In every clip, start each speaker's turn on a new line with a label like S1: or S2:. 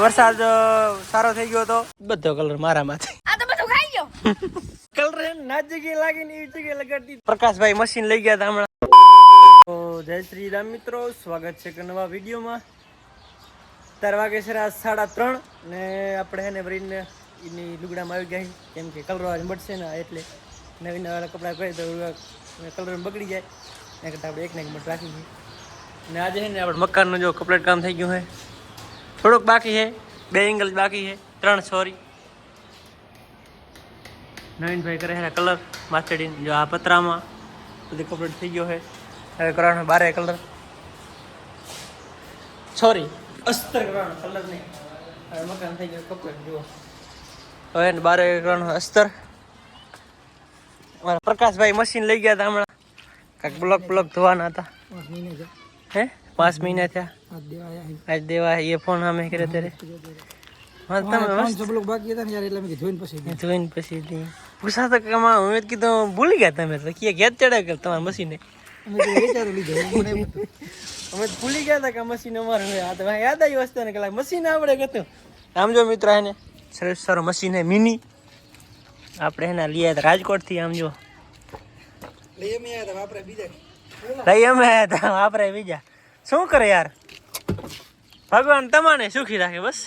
S1: વરસાદ સારો થઈ ગયો તો? બધો કલર મારામાંથી.
S2: આ તો બધું ખાઈ ગયો.
S1: કલર ના જગ્યાએ લાગી ને એવી જગ્યાએ લગાડતી પ્રકાશભાઈ મશીન લઈ ગયા હતા હમણાં. તો જય શ્રી રામ મિત્રો સ્વાગત છે કે નવા વિડીયોમાં. અત્યારે વાગે છે રાત સાડા ત્રણ ને આપણે હે ને વરીને એની લુગડામાં આવી ગયા કેમ કે કલર આજ મળશે ને એટલે નવી નવા કપડાં પહેરી તો કલર બગડી જાય. એ કરતાં આપણે એક ને એક મટ રાખી દઈએ ને આજે છે ને આપણે મકાનનું જો કપડેટ કામ થઈ ગયું છે થોડુંક બાકી છે. બે એંગલ બાકી છે. ત્રણ સોરી નવીનભાઈ કરે છે કલર માથેડીને. જો આ પતરામાં બધી કમ્પ્લીટ થઈ ગયો છે. હવે કરવાનો બારે કલર સોરી અસ્તર કરવાનો કલર નહીં. હવે મકાન થઈ ગયો કમ્પ્લીટ જુઓ. હવે બારે કરવાનો અસ્તર. અમારા પ્રકાશભાઈ મશીન લઈ ગયા હતા હમણાં. કાંઈક બ્લોક બ્લોક ધોવાના હતા. હે? પાંચ મહિના થયા આજ દેવા એ ફોન અમે કરે ત્યારે હા તમે મસ્ત
S3: બાકી હતા ને યાર એટલે મેં કીધું જોઈને પછી
S1: જોઈને પછી થી પૂછા તો કે આમાં અમે કીધું ભૂલી ગયા તમે તો કે ઘેર ચડે કે તમારા મશીને
S3: અમે તો વિચારું લીધું મને એમ હતું.
S1: અમે તો ભૂલી ગયા હતા કે મશીન અમારે છે. આ તો ભાઈ યાદ આવી વસ્તુ ને કે મશીન આપણે ગતું આમ જો મિત્ર એને સરસ સારું મશીન હે મિની આપણે એના લઈ આવ્યા હતા રાજકોટથી આમ જો
S3: લઈ અમે આવ્યા હતા વાપરે બીજા
S1: લઈ અમે આવ્યા હતા વાપરે બીજા શું કરે યાર? ભગવાન તમાને સુખી રાખે બસ.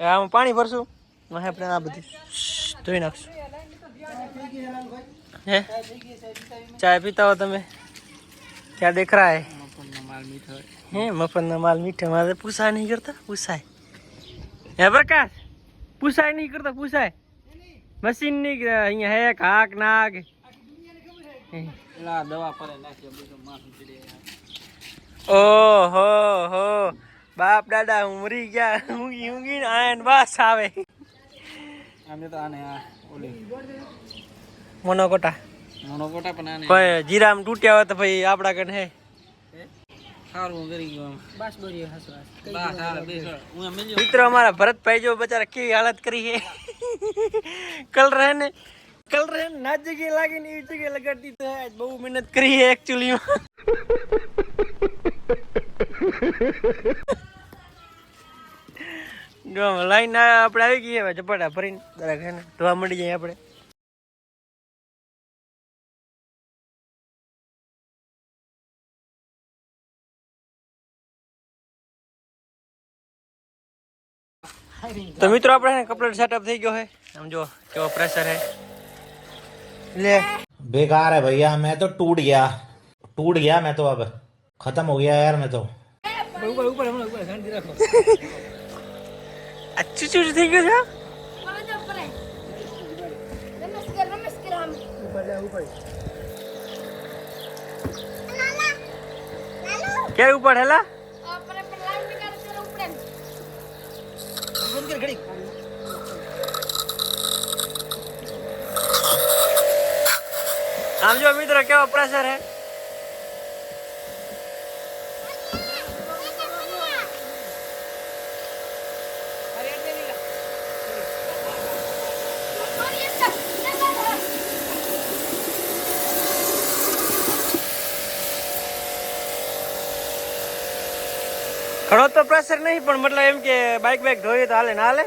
S1: આમાં પાણી ભરશું? વાહે, આપણે આ બધી ધોઈ નાખશું. હે? ચાય પીતા હો તમે? ક્યાં દેખ રહા હે હે મફતનો માલ મીઠો. મારે પૂછાય નહીં કરતા, પૂછાય. હે, પ્રકાશ? પૂછાય નહીં કરતા, પૂછાય. મશીનની અહીંયા હે કાક નાગ હે.
S3: દવા પડે નાખી બધું માથું ચડે
S1: ઓહો હો. બાપ દાદા ઉમરી ગયા. ઊંઘી ઊંઘી ને આયન બાસ આવે.
S3: આમે તો આને આ ઓલી
S1: મોનોકોટા.
S3: મોનોકોટા પણ આને
S1: ભાઈ જીરામ તૂટ્યા હોય તો ભાઈ આપડા કને હે.
S3: હું?
S1: મિત્રો અમારા ભરતભાઈ જો બચારા કેવી હાલત કરી છે. કલ રહે ને? કલ રહે ને જગ્યાએ લાગે ને એવી જગ્યાએ લગાડતી તો આજ બહુ મહેનત કરી છે એકચ્યુઅલી જો લાઈન આપણે આવી ગઈ હવે ચપાટા ભરીને દરેક હે ને ધોવા મળી જાય આપણે. તો મિત્રો, આપણે કપલેટ સેટઅપ થઈ ગયો છે આમ જો કેવો પ્રેશર છે ले।
S4: बेकार है भैया मैं तो टूट गया। टूट गया मैं तो अब। खत्म हो गया यार मैं तो।
S1: अच्छी
S2: चीज़ थी क्या? क्या ऊपर है ला? આમ
S3: જો
S1: મિત્રો કેવો પ્રેશર
S2: હે?
S1: ઘણો તો પ્રેશર નહીં, પણ મતલબ એમ કે બાઇક બાઇક ધોઈએ તો હાલે, ના હાલે?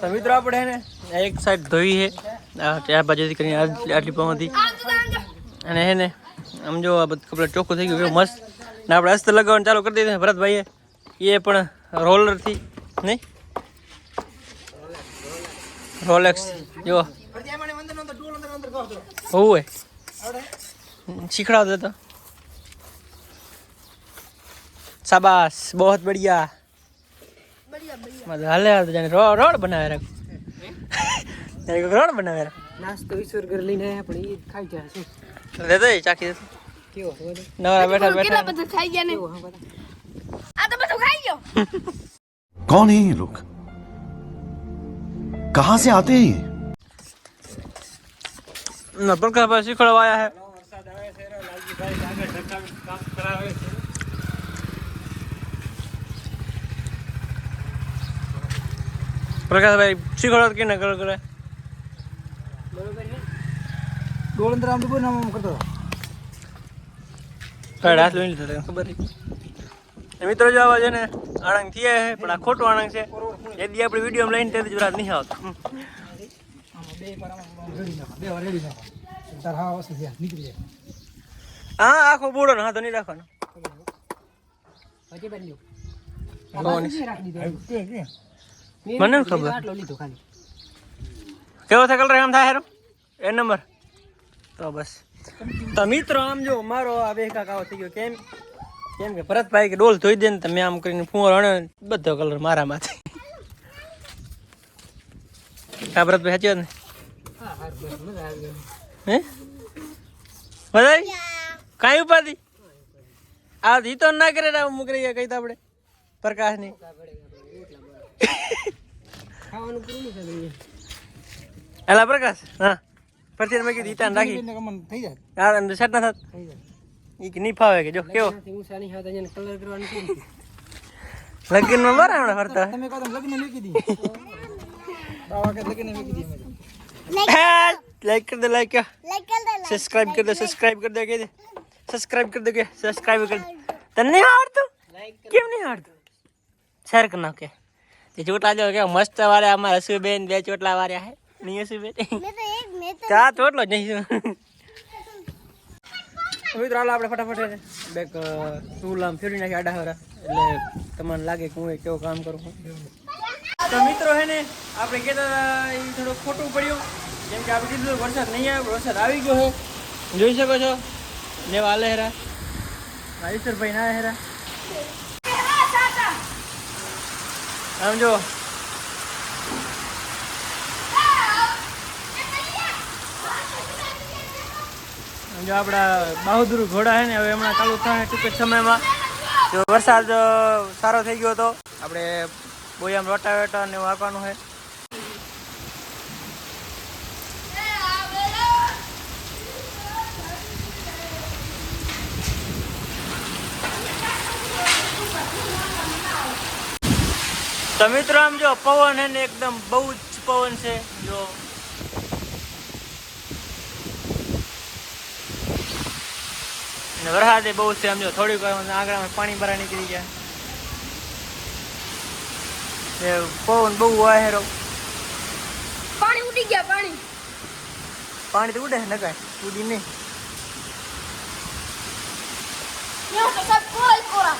S1: તો મિત્રો આપણે ને એક સાઈડ ધોઈ છે. ચાર બાજુ બાજુથી કરીને આટલી
S2: જો
S1: અને હે ને આમ જો આ બધું કપડાં ચોખ્ખું થઈ ગયું મસ્ત. ને આપણે અસ્ત લગાવવાનું ચાલુ કરી દીધું ભરતભાઈએ. એ પણ રોલરથી, નહીં? રોલેક્સ જો હોવું હોય. શીખડાવતો તો. શાબાશ બહુ બઢિયા.
S2: બઢિયા બઢિયા
S1: મતલબ હાલે હાલ જાણે રો- રોડ બનાવે રાખ જાણે કોઈક રોડ બનાવે રાખ
S3: નાસ્તો ઈશ્વર ઘર લઈને આવ્યા પણ એ ખાઈ જાય શું
S1: દેતો એ ચાખી દેતો
S3: કેવો છે બધો
S1: નવરા બેઠા
S2: કેટલા
S1: બેઠા
S2: બધું ખાઈ ગયા ને
S3: કેવો હા બધા
S2: આ તો બધું ખાઈ ગયો
S5: कौन है ये लोग कहां से आते हैं ये
S1: ના પ્રકાશભાઈ શીખવાડવા આવ્યા પ્રકાશભાઈ શીખવાડો કે નકલ કરો
S3: આમ તો નામ કરતો
S1: કાઢ હાથ લઈ લીધો ખબર એ મિત્રો જો આવા છે ને આણંદ થયા છે પણ આ ખોટું આણંદ છે. એ દી આપણે વીડિયો લઈને તેથી જ રાત નહીં આવતો.
S3: હા
S1: આખો બુડો ને હાથો નહીં રાખવાનો. મને ખબર.
S3: આટલો લીધો ખાલી.
S1: કેવો થાય કલર આમ થાય હેરો? એ નંબર તો બસ. તો મિત્રો આમ જો મારો આ બે કાકાઓ થઈ ગયો. કેમ? કેમ કે ભરતભાઈ કે ડોલ ધોઈ દે ને તમે આમ કરીને ફૂંવર હણે બધો કલર મારામાંથી. હા ભરતભાઈ સાચી વાત ને?
S3: હા
S1: બધાય? કાંઈ ઉપાધિ? આ ઈ તો ના કરે મુકરી ગયા કઈ તો આપણે. પ્રકાશની
S3: ખાવાનું પૂરું નહીં થાય
S1: એલા પ્રકાશ હા. પરથી મેં કીધું ઈટાન રાખી.
S3: કમન થઈ જાય.
S1: આ અંદર સેટ ના થાત.
S3: થઈ જાય.
S1: ઈ કે નહીં ફાવે કે જો કેવો?
S3: નહીં આવતા એને કલર કરવાનું કેમ? છે?
S1: લગીનમાં મારા હમણાં ફરતા?
S3: તમે કહો તમે લગ્ન મૂકી દી બાવા કે લગ્ન મૂકી દી
S1: લાઈક કર દે લાઈક
S2: લાઈક કર દે
S1: સબસ્ક્રાઇબ કર દે સબસ્ક્રાઇબ કરી દે કે સબસ્ક્રાઇબ કર દે. કે? સબસ્ક્રાઇબ કર તને નહીં આવડતું? કેમ નહીં આવડતું? શેર કરી નાખ કે? ચોટલા જો કે મસ્ત વારે આમાં હસુબેન બે ચોટલા વાળ્યા હે. નહીં હસુબેન? ચા ચોટલો જ નહીં. મિત્રો હાલો આપણે ફટાફટ બેક ચૂલામ ફેરી નાખી આડા હરા. એટલે તમને લાગે કે હું કેવું કામ કરું તો મિત્રો હે ને આપણે કહેતા એ થોડું ખોટું પડ્યું. જેમ કે આપણે કીધું વરસાદ નહીં આવ્યો વરસાદ આવી ગયો છે જોઈ શકો છો? ને વાલે હેરા. રાજીશ્વરભાઈ ના હેરા. આમ જો જો આપણા બહાદુર ઘોડા છે ને, હવે હમણાં ચાલુ થાય ટૂંક સમયમાં. જો વરસાદ સારો થઈ ગયો હતો. આપણે બોયામ રોટાવેટર ને એવું આપવાનું છે. તો મિત્રો આમ જો પવન હે ને એકદમ બહુ જ પવન છે જો. ને વરસાદે બહુ છે આમ જો થોડીક આંગણામાં પાણી ભરા નીકળી ગયા. પવન બહુ વાહેરો.
S2: પાણી ઉડી ગયા પાણી.
S1: પાણી તો ઉડે નકાય ઉડી નહીં
S2: યો તો સબ કોઈ કોરા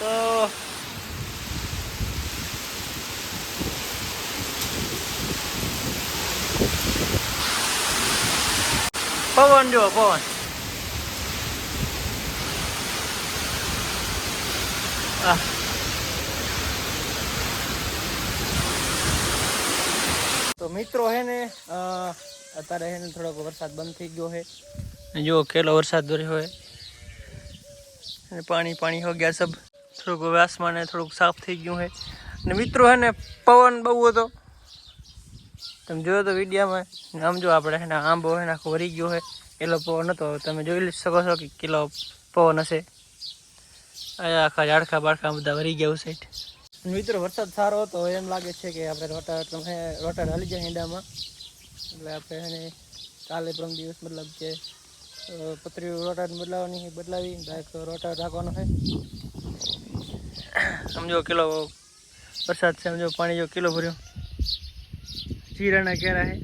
S1: તો પવન જો, પવન. તો મિત્રો હે ને અત્યારે હે ને થોડોક વરસાદ બંધ થઈ ગયો છે જો કેલો વરસાદ દોર્યો હોય અને પાણી પાણી હો ગયા સબ. થોડુંક હવે આસમાને થોડુંક સાફ થઈ ગયું છે અને મિત્રો હે ને, પવન બહુ હતો. તમે જોયો તો વિડીયામાં? આમ જો આપણે એના આંબો એના આખો વરી ગયો હોય એલો પવન હતો? તમે જોઈ શકો છો કે કિલો પવન હશે. આખા ઝાડખા બાળખા બધા વરી ગયા સાઈડ મિત્રો વરસાદ સારો હતો. એમ લાગે છે કે આપણે રોટા તમે રોટા હાલી જાય ઈંડામાં એટલે આપણે એને કાલે પ્રમ દિવસ મતલબ કે પતરી રોટા બદલાવાની બદલાવી ડાયરેક્ટ રોટા રાખવાનો છે. સમજો કિલો વરસાદ છે સમજો પાણી જો કિલો ભર્યો. જીરાના કેરા હે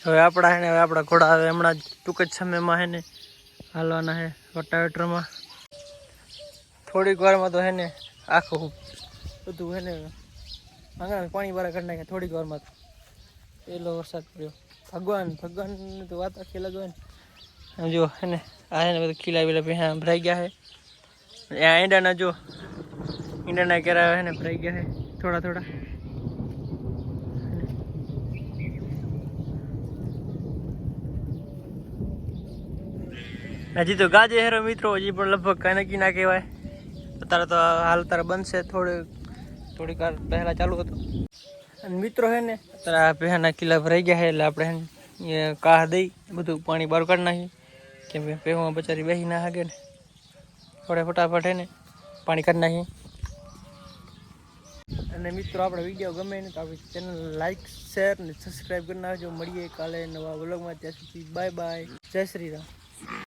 S1: હવે આપણા હે હવે આપણા ઘોડા હવે હમણાં ટૂંક જ સમયમાં હે ને હાલવાના હે રોટાવેટરમાં થોડીક વારમાં તો હે ને આખું બધું હે ને આંગણા પાણી બારા કરી નાખ્યા થોડીક વારમાં પહેલો વરસાદ પડ્યો. ભગવાન, ભગવાનની તો વાત આખી અલગ હોય ને. આમ જો હે ને, આ હે ને બધું ખીલા બીલા ભરાઈ ગયા આ ઈંડાના જો, ઈંડાના કેરા હે ને ભરાઈ ગયા છે થોડા થોડા. હજી તો ગાજે હેરો મિત્રો, હજી પણ લગભગ કાંઈ નક્કી ના કહેવાય. અત્યારે તો હાલ તારે બનશે થોડી, થોડીક વાર પહેલાં ચાલુ હતું. અને મિત્રો હે ને, અત્યારે આ પહેલાના કિલ્લા ભરાઈ ગયા છે એટલે આપણે કાહ દઈ, બધું પાણી બહાર કાઢી નાખી. કેમ કે પહેવામાં બચારી બેસી ના હાગે ને. થોડે ફટાફટ હે ને, પાણી કરી નાખી અને મિત્રો આપણે વીડિયો ગમે ને તો આપણી ચેનલ લાઈક શેર ને સબસ્ક્રાઈબ કરી નાખજો. મળીએ કાલે નવા વ્લોગમાં ત્યાં સુધી બાય બાય જય શ્રી રામ.